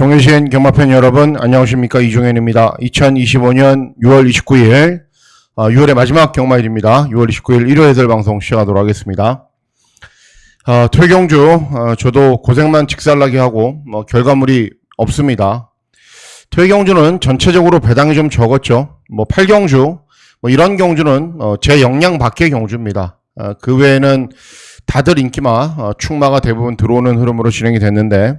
정유신 경마팬 여러분 안녕하십니까 이종현입니다. 2025년 6월 29일 6월의 마지막 경마일입니다. 6월 29일 일요 해설 방송 시작하도록 하겠습니다. 어, 퇴경주 어, 저도 고생만 직살나게 하고 뭐 결과물이 없습니다. 퇴경주는 전체적으로 배당이 좀 적었죠. 뭐 8경주 뭐 이런 경주는 어, 제 역량 밖의 경주입니다. 어, 그 외에는 다들 인기마 어, 충마가 대부분 들어오는 흐름으로 진행이 됐는데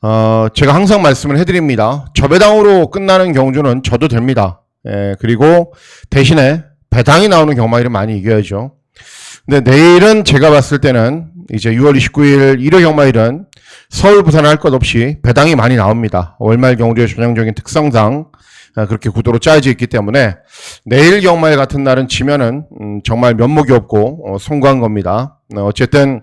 어, 제가 항상 말씀을 해드립니다. 저배당으로 끝나는 경주는 져도 됩니다. 예, 그리고 대신에 배당이 나오는 경마일은 많이 이겨야죠. 근데 내일은 제가 봤을 때는 이제 6월 29일 1회 경마일은 서울, 부산 할 것 없이 배당이 많이 나옵니다. 월말 경주의 전형적인 특성상 아, 그렇게 구도로 짜여져 있기 때문에 내일 경마일 같은 날은 지면은 음, 정말 면목이 없고 어, 송구한 겁니다. 어, 어쨌든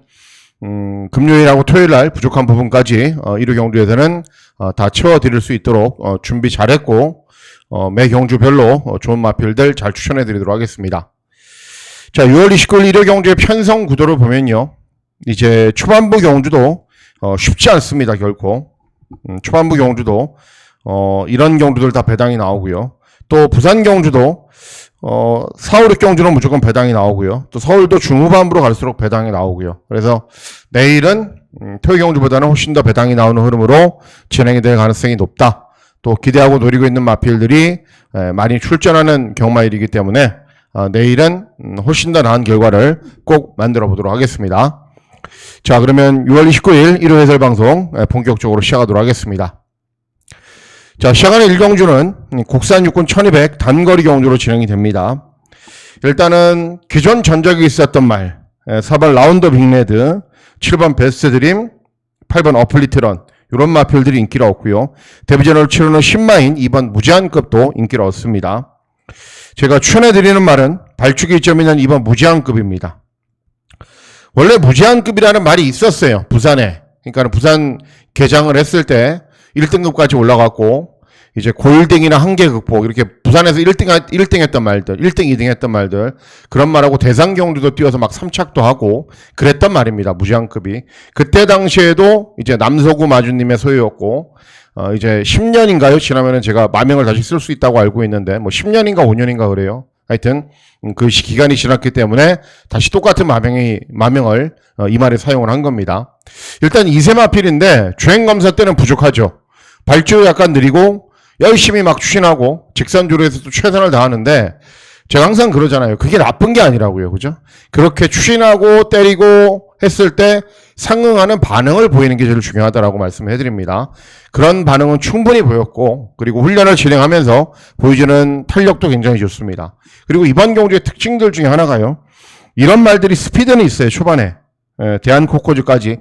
음, 금요일하고 토요일 날 부족한 부분까지 어, 1호 경주에서는 어, 다 채워드릴 수 있도록 어, 준비 잘했고 어, 매 경주별로 어, 좋은 마필들 잘 추천해드리도록 하겠습니다. 자, 6월 29일 1호 경주의 편성 구도를 보면요. 이제 초반부 경주도 어, 쉽지 않습니다, 결코. 음, 초반부 경주도 어, 이런 경주들 다 배당이 나오고요. 또 부산 경주도 어, 서울 경주는 무조건 배당이 나오고요. 또 서울도 중후반부로 갈수록 배당이 나오고요. 그래서 내일은 음, 토요 경주보다는 훨씬 더 배당이 나오는 흐름으로 진행이 될 가능성이 높다. 또 기대하고 노리고 있는 마필들이 에, 많이 출전하는 경마일이기 때문에 어, 내일은 음, 훨씬 더 나은 결과를 꼭 만들어 보도록 하겠습니다. 자, 그러면 6월 29일 1호 해설 방송 에, 본격적으로 시작하도록 하겠습니다. 자, 시작하는 일경주는 국산 육군 1200 단거리 경주로 진행이 됩니다. 일단은 기존 전적이 있었던 말, 에, 4번 라운더 빅레드, 7번 베스트 드림, 8번 어플리트런, 이런 마필들이 인기를 얻고요. 데뷔전을 치르는 10마인 2번 무제한급도 인기를 얻습니다. 제가 추천해드리는 말은 발주기 점 있는 2번 무제한급입니다. 원래 무제한급이라는 말이 있었어요. 부산에. 그러니까 부산 개장을 했을 때 1등급까지 올라갔고 이제 골딩이나 한계 극복 이렇게 부산에서 1등 1등 했던 말들, 1등 2등 했던 말들 그런 말하고 대상 경주도 뛰어서 막 3착도 하고 그랬던 말입니다. 무제한급이. 그때 당시에도 이제 남서구 마주님의 소유였고 어 이제 10년인가요? 지나면은 제가 마명을 다시 쓸 수 있다고 알고 있는데 뭐 10년인가 5년인가 그래요. 하여튼 음, 그 시- 기간이 지났기 때문에 다시 똑같은 마명이 마명을 어, 이 말에 사용을 한 겁니다. 일단 이세마필인데 주행 검사 때는 부족하죠. 발주 약간 느리고 열심히 막 추진하고 직선주로에서도 최선을 다하는데 제가 항상 그러잖아요. 그게 나쁜 게 아니라고요. 그죠? 그렇게 추진하고 때리고 했을 때 상응하는 반응을 보이는 게 제일 중요하다라고 말씀을 해드립니다. 그런 반응은 충분히 보였고 그리고 훈련을 진행하면서 보여주는 탄력도 굉장히 좋습니다. 그리고 이번 경주의 특징들 중에 하나가요. 이런 말들이 스피드는 있어요. 초반에. 예, 대한 코코즈까지.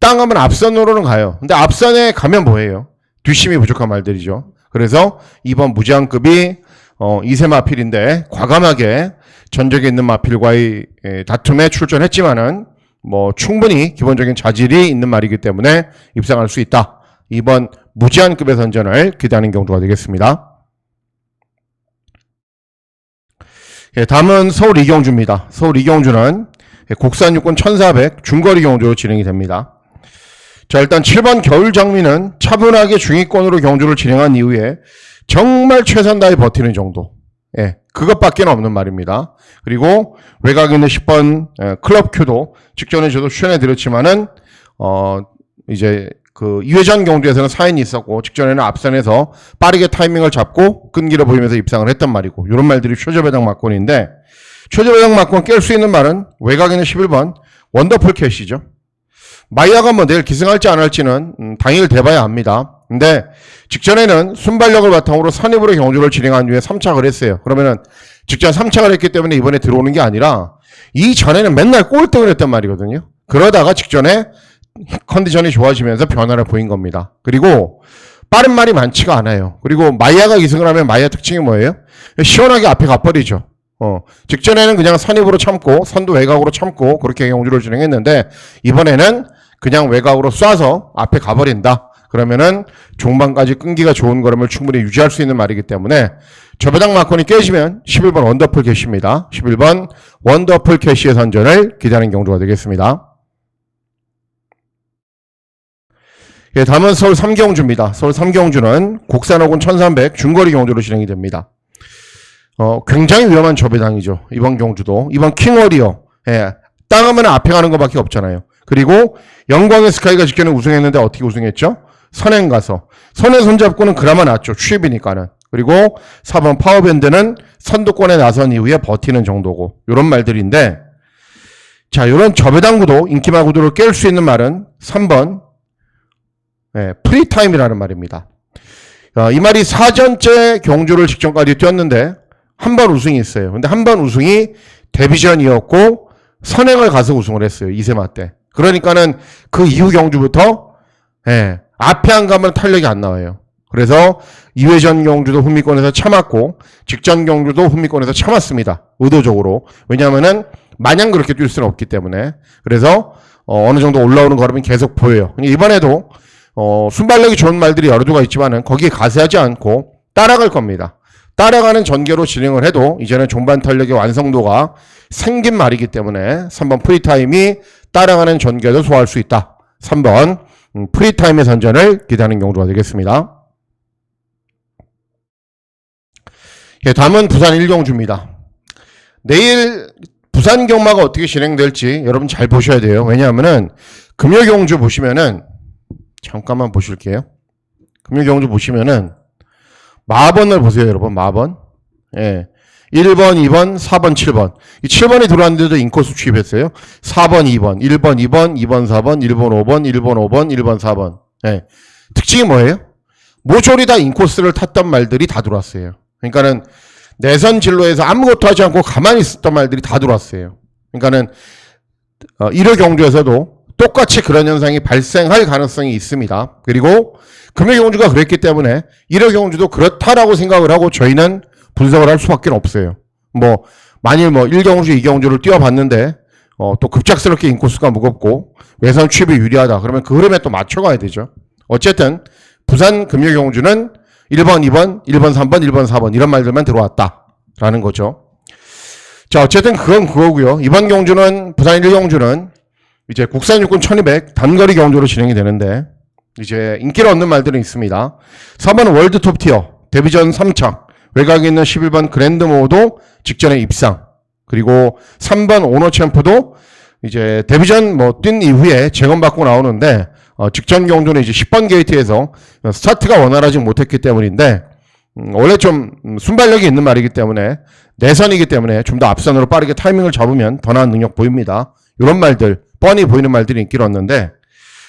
땅 하면 앞선으로는 가요. 근데 앞선에 가면 뭐예요? 뒷심이 부족한 말들이죠. 그래서 이번 무제한급이 어, 이세 마필인데 과감하게 전적에 있는 마필과의 예, 다툼에 출전했지만은 뭐 충분히 기본적인 자질이 있는 말이기 때문에 입상할 수 있다. 이번 무제한급의 선전을 기대하는 경주가 되겠습니다. 예, 다음은 서울 이경주입니다. 서울 이경주는 예, 국산 육군 1400 중거리 경주로 진행이 됩니다. 자, 일단 7번 겨울 장미는 차분하게 중위권으로 경주를 진행한 이후에 정말 최선 다해 버티는 정도. 예, 그것밖에 없는 말입니다. 그리고 외곽에 있는 10번 예, 클럽 큐도 직전에 저도 추천해 드렸지만은 어 이제 그 2회전 경주에서는 사인이 있었고 직전에는 앞선에서 빠르게 타이밍을 잡고 끈기를 보이면서 입상을 했단 말이고 이런 말들이 최저배당 막권인데 최저배당 막권 깰 수 있는 말은 외곽에 있는 11번 원더풀 캐시죠. 마이아가 뭐 내일 기승할지 안 할지는 음, 당일 돼봐야 합니다. 근데 직전에는 순발력을 바탕으로 선입으로 경주를 진행한 뒤에 3착을 했어요. 그러면은 직전 3착을 했기 때문에 이번에 들어오는 게 아니라 이전에는 맨날 꼴등을 했단 말이거든요. 그러다가 직전에 컨디션이 좋아지면서 변화를 보인 겁니다. 그리고 빠른 말이 많지가 않아요. 그리고 마이아가 기승을 하면 마이아 특징이 뭐예요? 시원하게 앞에 가버리죠. 어, 직전에는 그냥 선입으로 참고 선두 외곽으로 참고 그렇게 경주를 진행했는데 이번에는 그냥 외곽으로 쏴서 앞에 가버린다. 그러면은 종반까지 끈기가 좋은 걸음을 충분히 유지할 수 있는 말이기 때문에 저배당 마콘이 깨지면 11번 원더풀 캐시입니다. 11번 원더풀 캐시의 선전을 기대하는 경주가 되겠습니다. 예, 다음은 서울 삼경주입니다. 서울 삼경주는 곡산호군 1300 중거리 경주로 진행이 됩니다. 어, 굉장히 위험한 저배당이죠. 이번 경주도. 이번 킹월이요. 예, 땅하면 앞에 가는 것밖에 없잖아요. 그리고 영광의 스카이가 직전에 우승했는데 어떻게 우승했죠? 선행 가서. 선행 손잡고는 그나마 낫죠. 취입이니까는. 그리고 4번 파워밴드는 선두권에 나선 이후에 버티는 정도고. 요런 말들인데, 자, 요런 저배당 구도 인기마 구도를 깰 수 있는 말은 3번, 예, 프리타임이라는 말입니다. 어, 이 말이 사전째 경주를 직전까지 뛰었는데, 한 번 우승이 있어요. 근데 한 번 우승이 데비전이었고, 선행을 가서 우승을 했어요. 이세마 때. 그러니까는 그 이후 경주부터, 예, 앞에 안 가면 탄력이 안 나와요. 그래서 2회전 경주도 훈미권에서 참았고 직전 경주도 훈미권에서 참았습니다. 의도적으로. 왜냐하면은 마냥 그렇게 뛸 수는 없기 때문에. 그래서 어, 느 정도 올라오는 걸음이 계속 보여요. 이번에도 어, 순발력이 좋은 말들이 여러 두가 있지만은 거기에 가세하지 않고 따라갈 겁니다. 따라가는 전개로 진행을 해도 이제는 종반 탄력의 완성도가 생긴 말이기 때문에 3번 프리타임이 따라가는 전개도 소화할 수 있다. 3번 음, 프리타임의 선전을 기대하는 경주가 되겠습니다. 예, 다음은 부산 1경주입니다. 내일 부산 경마가 어떻게 진행될지 여러분 잘 보셔야 돼요. 왜냐하면은 금요 경주 보시면은 잠깐만 보실게요. 금요 경주 보시면은 마번을 보세요, 여러분. 마번. 예. 1번, 2번, 4번, 7번. 이 7번이 들어왔는데도 인코스 취입했어요. 4번, 2번, 1번, 2번, 2번, 4번, 1번, 5번, 1번, 5번, 1번, 4번. 예. 특징이 뭐예요? 모조리 다 인코스를 탔던 말들이 다 들어왔어요. 그러니까는 내선 진로에서 아무것도 하지 않고 가만히 있었던 말들이 다 들어왔어요. 그러니까는 어, 1회 경주에서도 똑같이 그런 현상이 발생할 가능성이 있습니다. 그리고 금요 경주가 그랬기 때문에 1회 경주도 그렇다라고 생각을 하고 저희는 분석을 할 수밖에 없어요. 뭐 만일 뭐 1경주, 2경주를 뛰어봤는데 어, 또 급작스럽게 인코스가 무겁고 외선 취입이 유리하다. 그러면 그 흐름에 또 맞춰가야 되죠. 어쨌든 부산 금요 경주는 1번, 2번, 1번, 3번, 1번, 4번 이런 말들만 들어왔다라는 거죠. 자, 어쨌든 그건 그거고요. 이번 경주는 부산 1경주는 이제 국산 육군 1200 단거리 경주로 진행이 되는데 이제 인기를 얻는 말들은 있습니다. 4번 월드 톱티어 데뷔전 3차 외곽에 있는 11번 그랜드 모도 직전에 입상 그리고 3번 오너 챔프도 이제 데뷔전 뭐 뛴 이후에 재검받고 나오는데 어, 직전 경주는 이제 10번 게이트에서 스타트가 원활하지 못했기 때문인데 음, 원래 좀 음, 순발력이 있는 말이기 때문에 내선이기 때문에 좀 더 앞선으로 빠르게 타이밍을 잡으면 더 나은 능력 보입니다. 이런 말들 뻔히 보이는 말들이 인기를 얻는데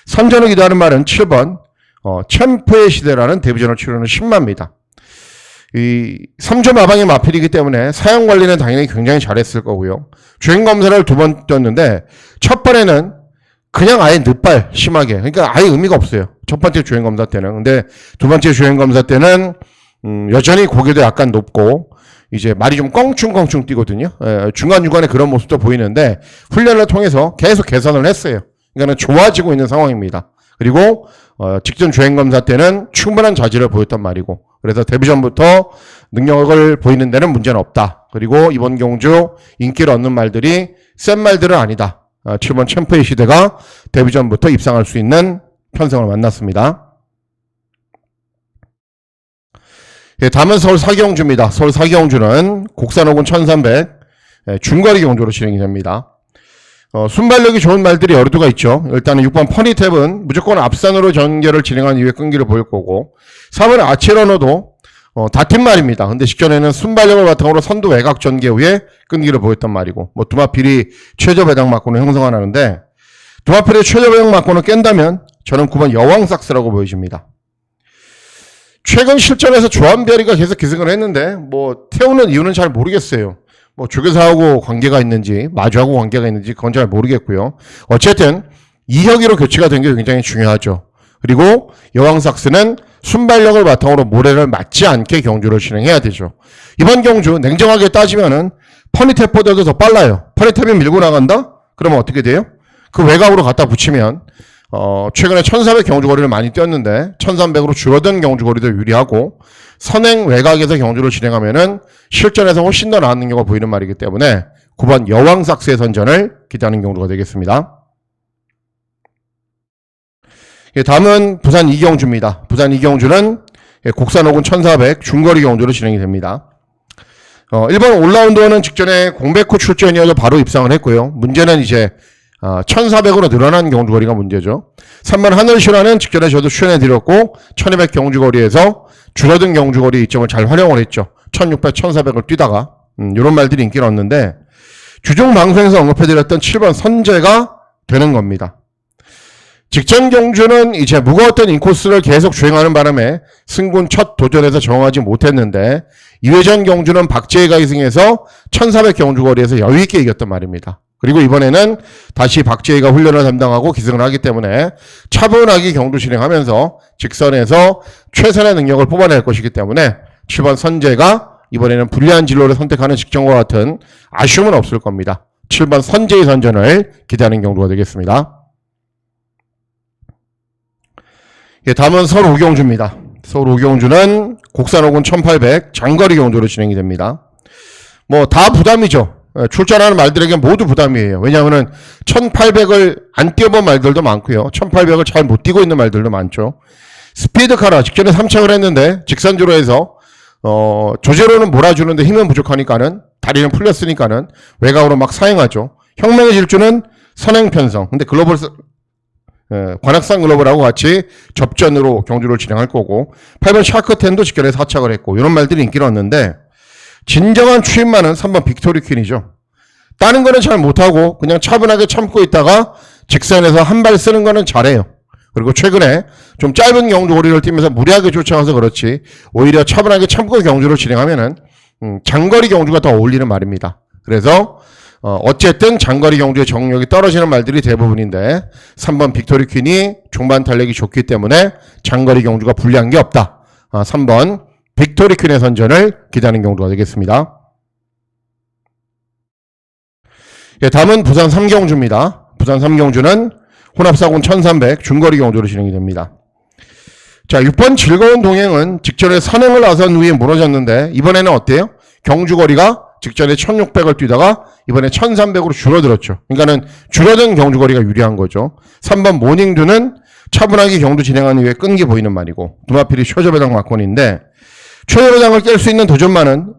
선전을 기도하는 말은 7번 어, 챔프의 시대라는 데뷔전을 치르는 10마입니다. 이 3점 마방의 마필이기 때문에 사용 관리는 당연히 굉장히 잘했을 거고요. 주행 검사를 두 번 뛰었는데 첫 번에는 그냥 아예 늦발 심하게 그러니까 아예 의미가 없어요. 첫 번째 주행 검사 때는 근데 두 번째 주행 검사 때는 음, 여전히 고개도 약간 높고 이제 말이 좀 껑충껑충 뛰거든요. 에, 중간중간에 그런 모습도 보이는데 훈련을 통해서 계속 개선을 했어요. 그러니까 좋아지고 있는 상황입니다. 그리고 어, 직전 주행 검사 때는 충분한 자질을 보였단 말이고 그래서 데뷔 전부터 능력을 보이는 데는 문제는 없다. 그리고 이번 경주 인기를 얻는 말들이 센 말들은 아니다. 7번 챔프의 시대가 데뷔 전부터 입상할 수 있는 편성을 만났습니다. 예, 다음은 서울 사경주입니다. 서울 사경주는 곡산호군 1300 예, 중거리 경주로 진행이 됩니다. 어, 순발력이 좋은 말들이 여러 두가 있죠. 일단은 6번 퍼니탭은 무조건 앞산으로 전개를 진행한 이후에 끈기를 보일 거고 4번 아치러너도 어, 다팀 말입니다. 근데 직전에는 순발력을 바탕으로 선두 외곽 전개 후에 끈기를 보였단 말이고 뭐 두마필이 최저 배당 맞고는 형성을 하는데 두마필의 최저 배당 맞고는 깬다면 저는 9번 여왕삭스라고 보여집니다. 최근 실전에서 조한별이가 계속 기승을 했는데 뭐 태우는 이유는 잘 모르겠어요. 뭐 주교사하고 관계가 있는지 마주하고 관계가 있는지 그건 잘 모르겠고요. 어쨌든 이혁이로 교체가 된 게 굉장히 중요하죠. 그리고 여왕 삭스는 순발력을 바탕으로 모래를 맞지 않게 경주를 진행해야 되죠. 이번 경주 냉정하게 따지면은 퍼니탭보다도 더 빨라요. 퍼니탭이 밀고 나간다? 그러면 어떻게 돼요? 그 외곽으로 갖다 붙이면 어, 최근에 1400 경주거리를 많이 뛰었는데 1300으로 줄어든 경주거리도 유리하고 선행 외곽에서 경주를 진행하면은 실전에서 훨씬 더 나은 능력을 보이는 말이기 때문에 9번 여왕삭스의 선전을 기대하는 경주가 되겠습니다. 예, 다음은 부산 이경주입니다. 부산 이경주는 예, 곡산 혹은 1400 중거리 경주로 진행이 됩니다. 어, 1번 올라운더는 직전에 공백 후 출전이어서 바로 입상을 했고요. 문제는 이제 어, 1400으로 늘어난 경주거리가 문제죠. 3번 하늘시라는 직전에 저도 출연해드렸고 1200 경주거리에서 줄어든 경주거리 이점을 잘 활용을 했죠. 1600, 1400을 뛰다가 음, 이런 말들이 인기를 얻는데 주중 방송에서 언급해드렸던 7번 선제가 되는 겁니다. 직전 경주는 이제 무거웠던 인코스를 계속 주행하는 바람에 승군 첫 도전에서 정하지 못했는데 2회전 경주는 박재희가 이승해서 1400 경주 거리에서 여유있게 이겼단 말입니다. 그리고 이번에는 다시 박재희가 훈련을 담당하고 기승을 하기 때문에 차분하게 경주 진행하면서 직선에서 최선의 능력을 뽑아낼 것이기 때문에 7번 선재가 이번에는 불리한 진로를 선택하는 직전과 같은 아쉬움은 없을 겁니다. 7번 선재의 선전을 기대하는 경주가 되겠습니다. 예, 다음은 서울 오경주입니다. 서울 오경주는 곡산 혹은 1800 장거리 경주로 진행이 됩니다. 뭐 다 부담이죠. 예, 출전하는 말들에게 모두 부담이에요. 왜냐하면 1800을 안 뛰어본 말들도 많고요. 1800을 잘 못 뛰고 있는 말들도 많죠. 스피드카라 직전에 3착을 했는데 직선주로 해서 어, 조제로는 몰아주는데 힘은 부족하니까는 다리는 풀렸으니까는 외곽으로 막 사행하죠. 혁명의 질주는 선행 편성. 근데 글로벌 스- 예, 관악산 글로벌하고 같이 접전으로 경주를 진행할 거고 8번 샤크텐도 직전에 사착을 했고 이런 말들이 인기를 얻는데 진정한 추임만은 3번 빅토리 퀸이죠. 다른 거는 잘 못하고 그냥 차분하게 참고 있다가 직선에서 한 발 쓰는 거는 잘해요. 그리고 최근에 좀 짧은 경주 거리를 뛰면서 무리하게 쫓아가서 그렇지 오히려 차분하게 참고 경주를 진행하면은 음, 장거리 경주가 더 어울리는 말입니다. 그래서 어, 어쨌든 장거리 경주의 정력이 떨어지는 말들이 대부분인데 3번 빅토리 퀸이 중반 탄력이 좋기 때문에 장거리 경주가 불리한 게 없다. 아, 3번 빅토리 퀸의 선전을 기대하는 경주가 되겠습니다. 예, 다음은 부산 삼경주입니다. 부산 삼경주는 혼합사군 1300 중거리 경주로 진행이 됩니다. 자, 6번 즐거운 동행은 직전에 선행을 나선 후에 무너졌는데 이번에는 어때요? 경주거리가 직전에 1600을 뛰다가 이번에 1300으로 줄어들었죠. 그러니까는 줄어든 경주거리가 유리한 거죠. 3번 모닝두는 차분하게 경주 진행한 이후에 끈기 보이는 말이고 누마필이 최저배당 막권인데 최저배당을 깰 수 있는 도전만은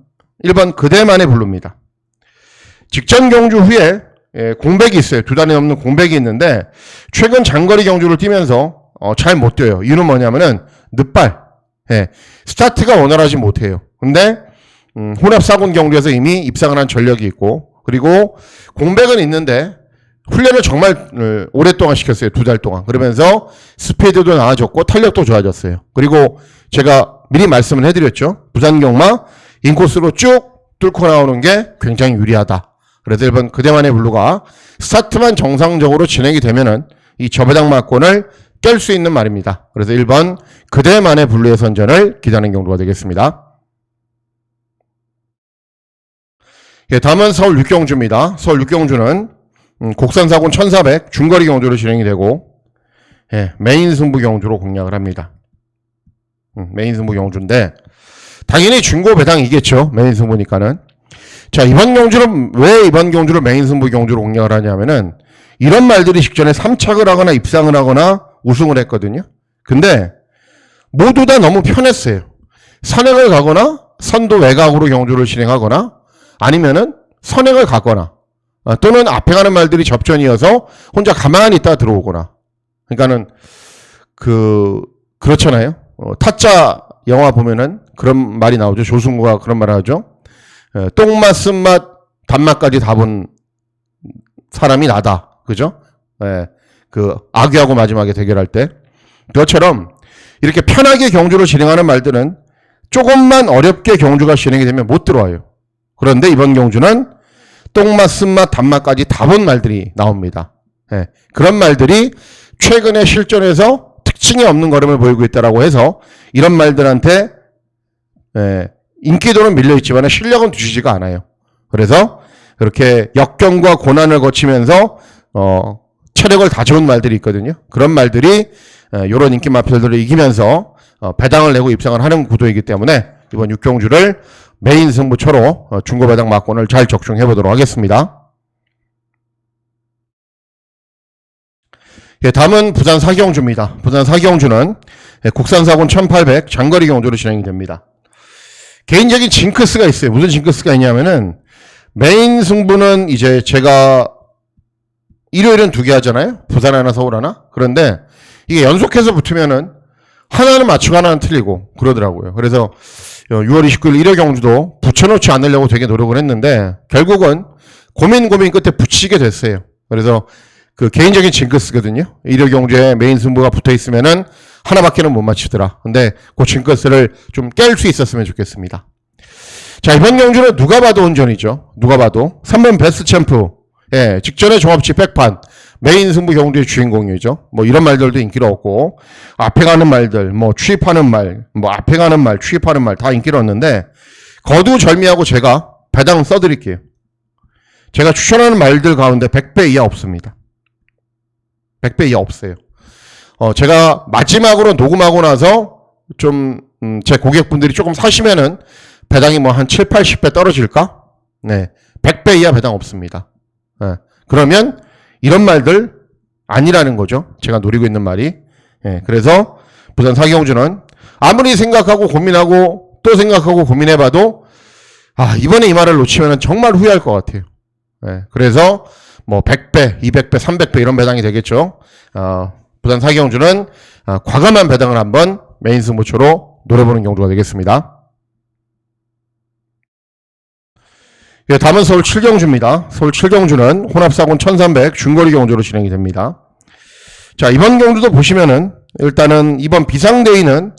1번 그대만의 블루입니다. 직전 경주 후에 예, 공백이 있어요. 두 달이 넘는 공백이 있는데 최근 장거리 경주를 뛰면서 어, 잘못 뛰어요. 이유는 뭐냐면은 늦발. 예, 스타트가 원활하지 못해요. 근데 음, 혼합 사군 경주에서 이미 입상을 한 전력이 있고 그리고 공백은 있는데 훈련을 정말 어, 오랫동안 시켰어요. 두 달 동안. 그러면서 스피드도 나아졌고 탄력도 좋아졌어요. 그리고 제가 미리 말씀을 해드렸죠. 부산 경마 인코스로 쭉 뚫고 나오는 게 굉장히 유리하다. 그래서 1번 그대만의 블루가 스타트만 정상적으로 진행이 되면은 이 저배당 막권을 깰 수 있는 말입니다. 그래서 1번 그대만의 블루의 선전을 기대하는 경우가 되겠습니다. 예, 다음은 서울 육경주입니다. 서울 육경주는 음, 곡산사군 1400 중거리 경주로 진행이 되고 예, 메인 승부 경주로 공략을 합니다. 음, 메인 승부 경주인데 당연히 중고 배당이겠죠. 메인 승부니까는. 자, 이번 경주는 왜 이번 경주를 메인 승부 경주로 공략을 하냐면은 이런 말들이 직전에 3착을 하거나 입상을 하거나 우승을 했거든요. 근데 모두 다 너무 편했어요. 선행을 가거나 선도 외곽으로 경주를 진행하거나 아니면은 선행을 가거나 아, 또는 앞에 가는 말들이 접전이어서 혼자 가만히 있다 들어오거나 그러니까는 그 그렇잖아요. 어, 타짜 영화 보면은 그런 말이 나오죠. 조승구가 그런 말을 하죠. 에, 똥맛, 쓴맛, 단맛까지 다 본 사람이 나다. 그죠? 예, 그 아귀하고 마지막에 대결할 때 그것처럼 이렇게 편하게 경주를 진행하는 말들은 조금만 어렵게 경주가 진행이 되면 못 들어와요. 그런데 이번 경주는 똥맛, 쓴맛, 단맛까지 다 본 말들이 나옵니다. 예, 그런 말들이 최근에 실전에서 특징이 없는 걸음을 보이고 있다라고 해서 이런 말들한테 예, 인기도는 밀려 있지만 실력은 주시지가 않아요. 그래서 그렇게 역경과 고난을 거치면서 어, 체력을 다 좋은 말들이 있거든요. 그런 말들이 이런 인기 마필들을 이기면서 어, 배당을 내고 입상을 하는 구도이기 때문에 이번 육경주를 메인 승부처로 어, 중고 배당 막권을 잘 적중해 보도록 하겠습니다. 예, 다음은 부산 사경주입니다. 부산 사경주는 예, 국산사군 1800 장거리 경주로 진행이 됩니다. 개인적인 징크스가 있어요. 무슨 징크스가 있냐면은 메인 승부는 이제 제가 일요일은 두 개 하잖아요. 부산 하나, 서울 하나. 그런데 이게 연속해서 붙으면은 하나는 맞추고 하나는 틀리고 그러더라고요. 그래서 6월 29일 일요 경주도 붙여놓지 않으려고 되게 노력을 했는데 결국은 고민 고민 끝에 붙이게 됐어요. 그래서 그 개인적인 징크스거든요. 일요 경주에 메인 승부가 붙어 있으면은 하나밖에는 못 맞추더라. 근데 그 징크스를 좀 깰 수 있었으면 좋겠습니다. 자, 이번 경주는 누가 봐도 온전이죠. 누가 봐도. 3번 베스트 챔프. 예, 직전에 종합치 백판. 메인 승부 경주의 주인공이죠. 뭐 이런 말들도 인기를 얻고, 앞에 가는 말들, 뭐 취입하는 말, 뭐 앞에 가는 말, 취입하는 말 다 인기를 얻는데, 거두절미하고 제가 배당 써드릴게요. 제가 추천하는 말들 가운데 100배 이하 없습니다. 100배 이하 없어요. 어, 제가 마지막으로 녹음하고 나서 좀, 음, 제 고객분들이 조금 사시면은 배당이 뭐 한 7, 80배 떨어질까? 네. 100배 이하 배당 없습니다. 예. 그러면 이런 말들 아니라는 거죠. 제가 노리고 있는 말이. 예. 그래서 부산 사경주는 아무리 생각하고 고민하고 또 생각하고 고민해봐도 아, 이번에 이 말을 놓치면 정말 후회할 것 같아요. 예. 그래서 뭐 100배, 200배, 300배 이런 배당이 되겠죠. 어, 부산 사경주는 아, 과감한 배당을 한번 메인 승부처로 노려보는 경주가 되겠습니다. 예, 다음은 서울 7경주입니다. 서울 7경주는 혼합사군 1300 중거리 경주로 진행이 됩니다. 자, 이번 경주도 보시면은 일단은 이번 비상대위는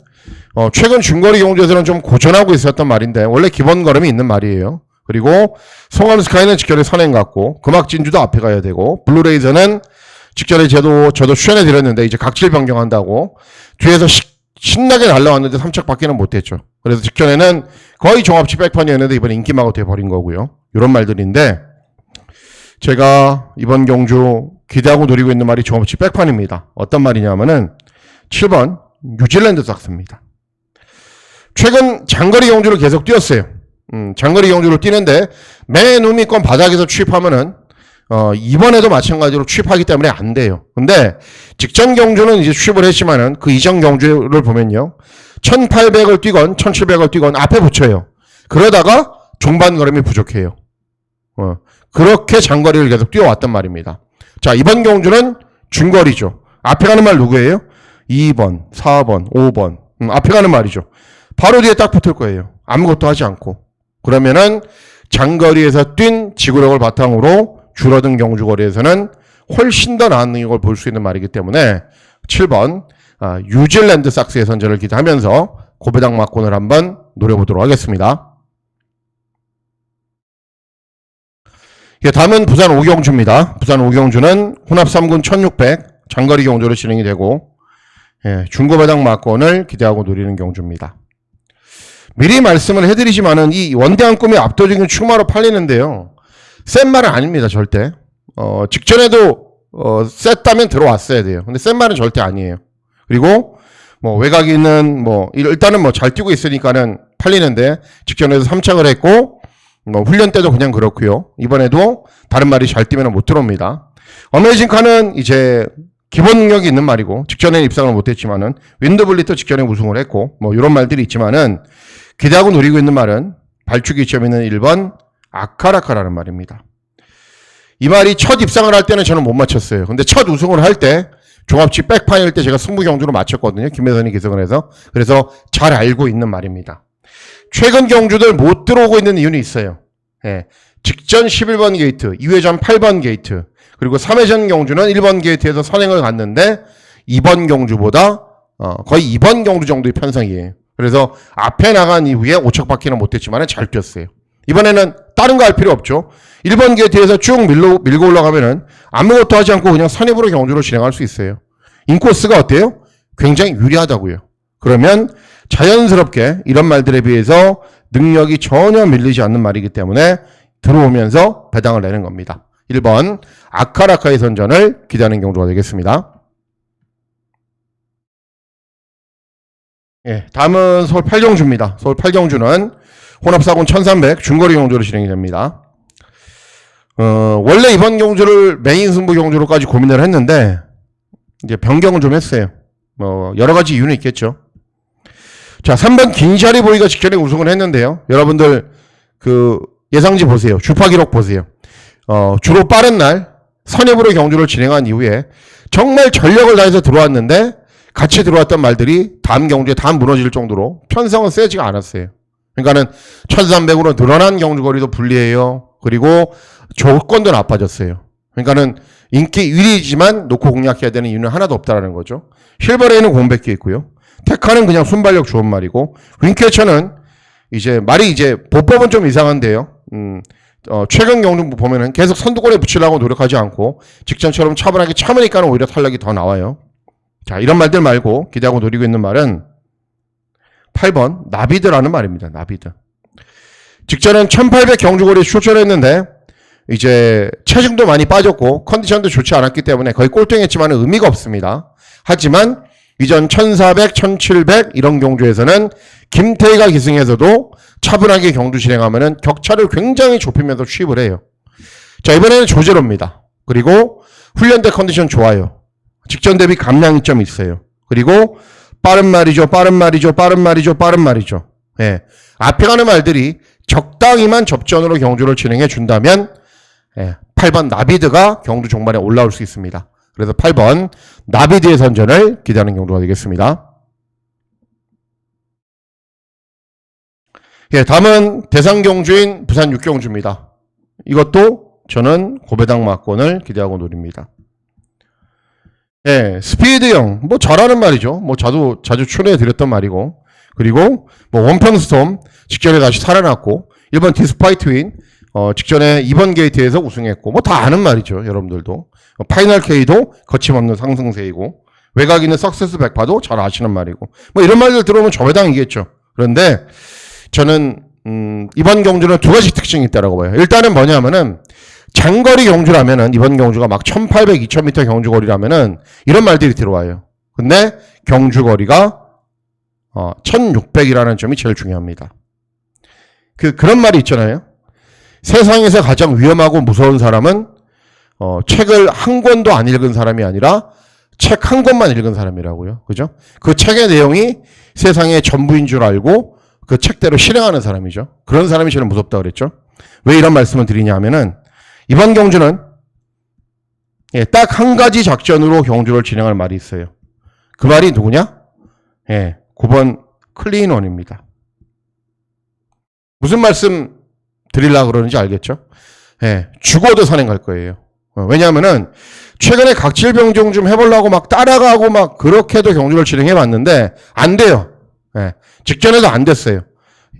어, 최근 중거리 경주에서는 좀 고전하고 있었던 말인데 원래 기본 걸음이 있는 말이에요. 그리고 송암 스카이는 직전에 선행 갔고 금악 진주도 앞에 가야 되고 블루레이저는 직전에 저도 저도 추천해 드렸는데 이제 각질 변경한다고 뒤에서 시, 신나게 날라왔는데 3척밖에는 못했죠. 그래서 직전에는 거의 종합치 백판이었는데 이번에 인기마가 돼버린 거고요. 이런 말들인데 제가 이번 경주 기대하고 노리고 있는 말이 종합치 백판입니다. 어떤 말이냐면은 7번 뉴질랜드 삭스입니다. 최근 장거리 경주를 계속 뛰었어요. 음, 장거리 경주를 뛰는데 맨 우미권 바닥에서 취입하면은 어, 이번에도 마찬가지로 취입하기 때문에 안 돼요. 근데 직전 경주는 이제 취입을 했지만은 그 이전 경주를 보면요. 1800을 뛰건 1700을 뛰건 앞에 붙여요. 그러다가 중반 걸음이 부족해요. 어, 그렇게 장거리를 계속 뛰어왔단 말입니다. 자, 이번 경주는 중거리죠. 앞에 가는 말 누구예요? 2번, 4번, 5번. 음, 앞에 가는 말이죠. 바로 뒤에 딱 붙을 거예요. 아무것도 하지 않고. 그러면은 장거리에서 뛴 지구력을 바탕으로 줄어든 경주거리에서는 훨씬 더 나은 능력을 볼 수 있는 말이기 때문에 7번 아, 뉴질랜드 삭스의 선전을 기대하면서 고배당 막권을 한번 노려보도록 하겠습니다. 예, 다음은 부산 오경주입니다. 부산 오경주는 혼합 3군 1600 장거리 경주로 진행이 되고 예, 중고배당 막권을 기대하고 노리는 경주입니다. 미리 말씀을 해드리지만은 이 원대한 꿈이 압도적인 출마로 팔리는데요. 센 말은 아닙니다, 절대. 어, 직전에도 어, 셌다면 들어왔어야 돼요. 근데 센 말은 절대 아니에요. 그리고 뭐 외곽이는 뭐 일단은 뭐 잘 뛰고 있으니까는 팔리는데 직전에도 3착을 했고 뭐 훈련 때도 그냥 그렇고요. 이번에도 다른 말이 잘 뛰면 못 들어옵니다. 어메이징 카는 이제 기본 능력이 있는 말이고 직전에 입상을 못했지만은 윈드블리터 직전에 우승을 했고 뭐 이런 말들이 있지만은 기대하고 노리고 있는 말은 발축이 점 있는 1번 아카라카라는 말입니다. 이 말이 첫 입상을 할 때는 저는 못 맞췄어요. 근데 첫 우승을 할 때 종합치 백판일 때 제가 승부 경주로 맞췄거든요. 김혜선이 기승을 해서. 그래서 잘 알고 있는 말입니다. 최근 경주들 못 들어오고 있는 이유는 있어요. 예. 직전 11번 게이트, 2회전 8번 게이트, 그리고 3회전 경주는 1번 게이트에서 선행을 갔는데 2번 경주보다 어, 거의 2번 경주 정도의 편성이에요. 그래서 앞에 나간 이후에 5척밖에는 못했지만 잘 뛰었어요. 이번에는 다른 거 할 필요 없죠. 1번 게이트에서 쭉 밀고, 밀고 올라가면은 아무것도 하지 않고 그냥 선입으로 경주를 진행할 수 있어요. 인코스가 어때요? 굉장히 유리하다고요. 그러면 자연스럽게 이런 말들에 비해서 능력이 전혀 밀리지 않는 말이기 때문에 들어오면서 배당을 내는 겁니다. 1번 아카라카의 선전을 기대하는 경주가 되겠습니다. 예, 다음은 서울 8경주입니다. 서울 8경주는 혼합사군 1300 중거리 경주로 진행이 됩니다. 어, 원래 이번 경주를 메인 승부 경주로까지 고민을 했는데 이제 변경을 좀 했어요. 뭐 여러 가지 이유는 있겠죠. 자, 3번 긴샤리 보이가 직전에 우승을 했는데요. 여러분들 그 예상지 보세요. 주파 기록 보세요. 어, 주로 빠른 날 선입으로 경주를 진행한 이후에 정말 전력을 다해서 들어왔는데 같이 들어왔던 말들이 다음 경주에 다 무너질 정도로 편성은 세지가 않았어요. 그러니까는 1300으로 늘어난 경주거리도 불리해요. 그리고 조건도 나빠졌어요. 그러니까는 인기 1위지만 놓고 공략해야 되는 이유는 하나도 없다라는 거죠. 힐버레이는 공백기 있고요. 테카는 그냥 순발력 좋은 말이고 윙캐쳐는 이제 말이 이제 보법은 좀 이상한데요. 음, 어, 최근 경주 보면은 계속 선두권에 붙이려고 노력하지 않고 직전처럼 차분하게 참으니까는 오히려 탄력이 더 나와요. 자, 이런 말들 말고 기대하고 노리고 있는 말은 8번 나비드라는 말입니다. 나비드. 직전엔 1800 경주거리 출전했는데 이제 체중도 많이 빠졌고 컨디션도 좋지 않았기 때문에 거의 꼴등했지만 의미가 없습니다. 하지만 이전 1400, 1700 이런 경주에서는 김태희가 기승해서도 차분하게 경주 진행하면은 격차를 굉장히 좁히면서 취입을 해요. 자, 이번에는 조제로입니다. 그리고 훈련대 컨디션 좋아요. 직전 대비 감량 이점이 있어요. 그리고 빠른 말이죠, 빠른 말이죠, 빠른 말이죠, 빠른 말이죠. 예. 앞에 가는 말들이 적당히만 접전으로 경주를 진행해 준다면 예, 8번 나비드가 경주 종반에 올라올 수 있습니다. 그래서 8번 나비드의 선전을 기대하는 경주가 되겠습니다. 예, 다음은 대상 경주인 부산 육경주입니다. 이것도 저는 고배당 막권을 기대하고 노립니다. 예, 스피드형 뭐 잘하는 말이죠. 뭐 자주 자주 출연해 드렸던 말이고 그리고 뭐 원평 스톰 직전에 다시 살아났고 1번 디스파이트 윈 어, 직전에 2번 게이트에서 우승했고 뭐 다 아는 말이죠. 여러분들도 어, 파이널 K도 거침없는 상승세이고 외곽 있는 석세스 백파도 잘 아시는 말이고 뭐 이런 말들 들어오면 저배당이겠죠. 그런데 저는 음, 이번 경주는 두 가지 특징이 있다라고 봐요. 일단은 뭐냐면은 장거리 경주라면은 이번 경주가 막 1800, 2000m 경주 거리라면은 이런 말들이 들어와요. 근데 경주 거리가 어, 1600이라는 점이 제일 중요합니다. 그 그런 말이 있잖아요. 세상에서 가장 위험하고 무서운 사람은 어, 책을 한 권도 안 읽은 사람이 아니라 책 한 권만 읽은 사람이라고요. 그죠? 그 책의 내용이 세상의 전부인 줄 알고 그 책대로 실행하는 사람이죠. 그런 사람이 제일 무섭다 그랬죠. 왜 이런 말씀을 드리냐 하면은 이번 경주는 예, 딱 한 가지 작전으로 경주를 진행할 말이 있어요. 그 말이 누구냐? 예, 9번 클린원입니다. 무슨 말씀 드리려고 그러는지 알겠죠? 예, 죽어도 선행 갈 거예요. 어, 왜냐하면은 최근에 각질병정 좀 해보려고 막 따라가고 막 그렇게도 경주를 진행해 봤는데 안 돼요. 예, 직전에도 안 됐어요.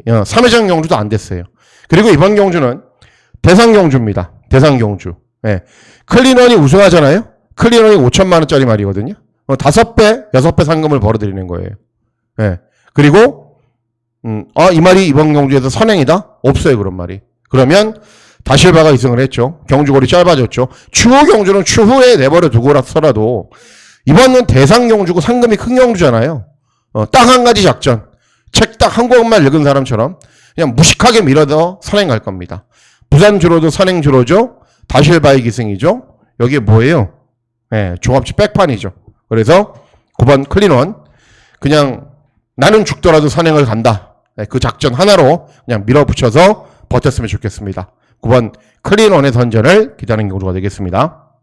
어, 3회전 경주도 안 됐어요. 그리고 이번 경주는 대상 경주입니다. 대상 경주. 예. 클린원이 우승하잖아요. 클린원이 5천만 원짜리 말이거든요. 어, 5배, 6배 상금을 벌어들이는 거예요. 예. 그리고 음, 아, 이 말이 이번 경주에서 선행이다? 없어요, 그런 말이. 그러면 다실바가 이승을 했죠. 경주거리 짧아졌죠. 추후 경주는 추후에 내버려 두고라서라도 이번은 대상 경주고 상금이 큰 경주잖아요. 어, 딱 한 가지 작전. 책 딱 한 권만 읽은 사람처럼 그냥 무식하게 밀어서 선행 갈 겁니다. 부산 주로도 선행 주로죠. 다실바의 기승이죠. 여기에 뭐예요? 예, 종합지 백판이죠. 그래서 9번 클린원 그냥 나는 죽더라도 선행을 간다. 예, 그 작전 하나로 그냥 밀어붙여서 버텼으면 좋겠습니다. 9번 클린원의 선전을 기대하는 경우가 되겠습니다.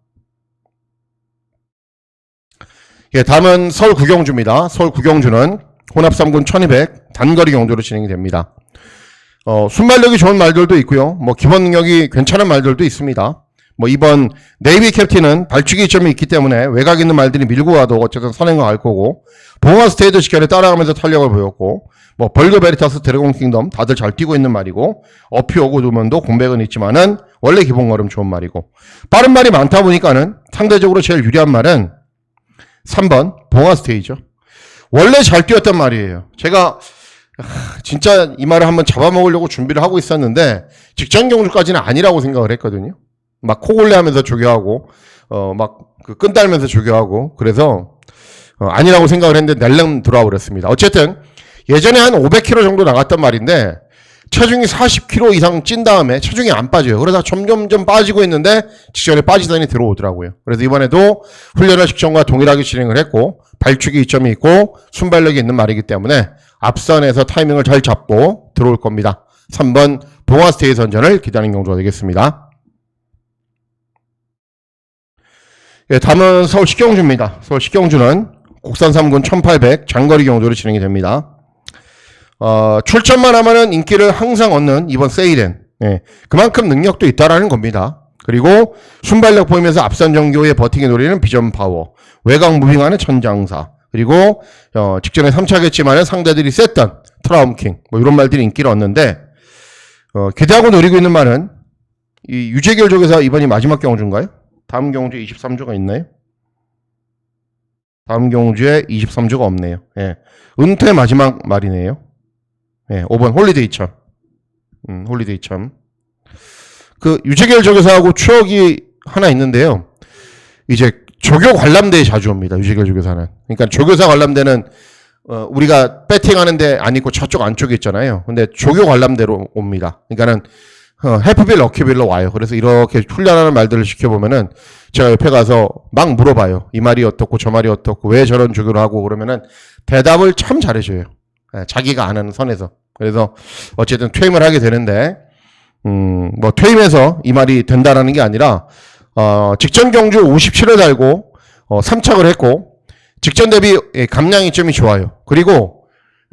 예, 다음은 서울 구경주입니다. 서울 구경주는 혼합 3군 1200 단거리 경주로 진행이 됩니다. 어, 순발력이 좋은 말들도 있고요. 뭐 기본 능력이 괜찮은 말들도 있습니다. 뭐 이번 네이비 캡틴은 발치기 점이 있기 때문에 외곽 있는 말들이 밀고 와도 어쨌든 선행을 알 거고 봉화 스테이드 시간에 따라가면서 탄력을 보였고 뭐 벌그 베리타스 드래곤 킹덤 다들 잘 뛰고 있는 말이고 어피 오고 두면도 공백은 있지만은 원래 기본 걸음 좋은 말이고 빠른 말이 많다 보니까는 상대적으로 제일 유리한 말은 3번 봉화 스테이죠. 원래 잘 뛰었단 말이에요. 제가 진짜 이 말을 한번 잡아먹으려고 준비를 하고 있었는데 직전 경주까지는 아니라고 생각을 했거든요. 막 코골레 하면서 조교하고 어 막그 끈달면서 조교하고 그래서 어, 아니라고 생각을 했는데 낼름 들어와 버렸습니다. 어쨌든 예전에 한 500km 정도 나갔단 말인데 체중이 40kg 이상 찐 다음에 체중이 안 빠져요. 그러다 점점점 빠지고 있는데 직전에 빠지더니 들어오더라고요. 그래서 이번에도 훈련을 직전과 동일하게 진행을 했고 발축이 이점이 있고 순발력이 있는 말이기 때문에 앞선에서 타이밍을 잘 잡고 들어올 겁니다. 3번 봉화스테이 선전을 기다리는 경주가 되겠습니다. 예, 다음은 서울 식경주입니다. 서울 식경주는 국산 3군 1800 장거리 경주로 진행이 됩니다. 어, 출전만 하면은 인기를 항상 얻는 이번 세일엔 예, 그만큼 능력도 있다라는 겁니다. 그리고 순발력 보이면서 앞선 정교의 버티기 노리는 비전 파워, 외곽 무빙하는 천장사, 그리고 어, 직전에 3차겠지만은 상대들이 셌던 트라움킹 뭐 이런 말들이 인기를 얻는데 어, 기대하고 노리고 있는 말은 이 유재결 쪽에서 이번이 마지막 경주인가요? 다음 경주에 23조가 있나요? 다음 경주에 23조가 없네요. 예. 은퇴 마지막 말이네요. 예, 5번 홀리데이 참. 음, 홀리데이 참. 그 유재결 조교사하고 추억이 하나 있는데요. 이제 조교 관람대에 자주 옵니다. 유재결 조교사는. 그러니까 조교사 관람대는 어, 우리가 배팅하는데 안 있고 저쪽 안쪽에 있잖아요. 근데 조교 관람대로 옵니다. 그러니까는 어, 해프빌 럭키빌로 와요. 그래서 이렇게 훈련하는 말들을 지켜보면은 제가 옆에 가서 막 물어봐요. 이 말이 어떻고 저 말이 어떻고 왜 저런 조교를 하고 그러면은 대답을 참 잘해줘요. 예, 자기가 아는 선에서. 그래서 어쨌든 퇴임을 하게 되는데 음, 뭐 퇴임해서 이 말이 된다라는 게 아니라 어, 직전 경주 57을 달고 어, 3착을 했고 직전 대비 예, 감량이 점이 좋아요. 그리고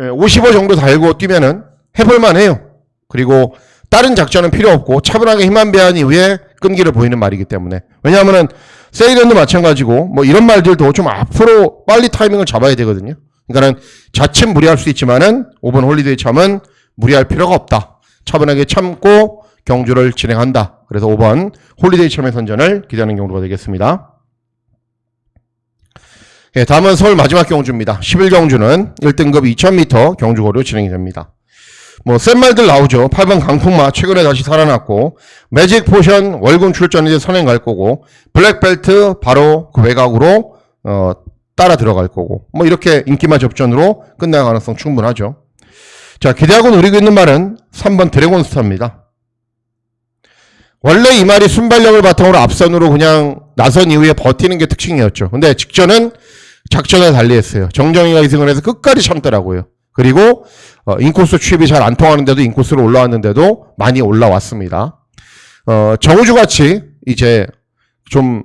예, 55 정도 달고 뛰면은 해볼만 해요. 그리고 다른 작전은 필요 없고 차분하게 힘만 배한 이후에 끈기를 보이는 말이기 때문에 왜냐하면은 세이런도 마찬가지고 뭐 이런 말들도 좀 앞으로 빨리 타이밍을 잡아야 되거든요. 그러니까는 자칫 무리할 수 있지만은 5번 홀리데이 참은 무리할 필요가 없다. 차분하게 참고 경주를 진행한다. 그래서 5번 홀리데이 참의 선전을 기대하는 경주가 되겠습니다. 예, 다음은 서울 마지막 경주입니다. 11경주는 1등급 2000m 경주거리로 진행이 됩니다. 뭐, 센 말들 나오죠. 8번 강풍마 최근에 다시 살아났고, 매직 포션 월군 출전 이제 선행 갈 거고, 블랙벨트 바로 그 외곽으로, 어, 따라 들어갈 거고, 뭐, 이렇게 인기마 접전으로 끝날 가능성 충분하죠. 자, 기대하고 노리고 있는 말은 3번 드래곤스타입니다. 원래 이 말이 순발력을 바탕으로 앞선으로 그냥 나선 이후에 버티는 게 특징이었죠. 근데 직전은 작전을 달리했어요. 정정이가 이승을 해서 끝까지 참더라고요. 그리고 어, 인코스 취입이 잘 안 통하는데도 인코스로 올라왔는데도 많이 올라왔습니다. 어, 정우주 같이 이제 좀,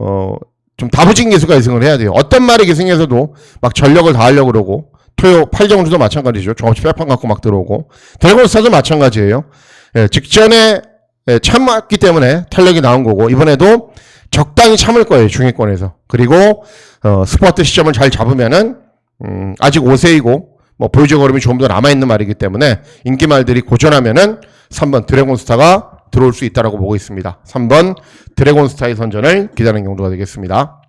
어, 좀 다부진 기수가 이승을 해야 돼요. 어떤 말이 기승에서도 막 전력을 다하려고 그러고, 토요 8정주도 마찬가지죠. 정없이 빼판 갖고 막 들어오고, 드래곤스타도 마찬가지예요. 예, 직전에 예, 참았기 때문에 탄력이 나온 거고, 이번에도 적당히 참을 거예요. 중위권에서. 그리고, 어, 스포트 시점을 잘 잡으면은, 음, 아직 5세이고, 뭐 보여줄 걸음이 조금 더 남아 있는 말이기 때문에 인기 말들이 고전하면은 3번 드래곤스타가 들어올 수 있다라고 보고 있습니다. 3번 드래곤스타의 선전을 기다리는 경우가 되겠습니다.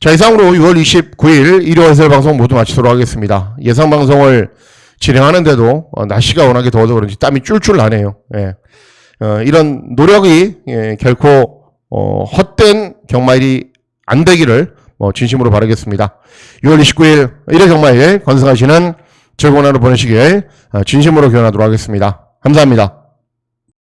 자, 이상으로 6월 29일 일요 해설 방송 모두 마치도록 하겠습니다. 예상 방송을 진행하는데도 어, 날씨가 워낙에 더워서 그런지 땀이 쫄쫄 나네요. 예. 어, 이런 노력이 예, 결코 어, 헛된 경마일이 안 되기를 뭐 진심으로 바라겠습니다. 6월 29일 1회 경마일 건승하시는 즐거운 하루 보내시길 어, 진심으로 기원하도록 하겠습니다. 감사합니다.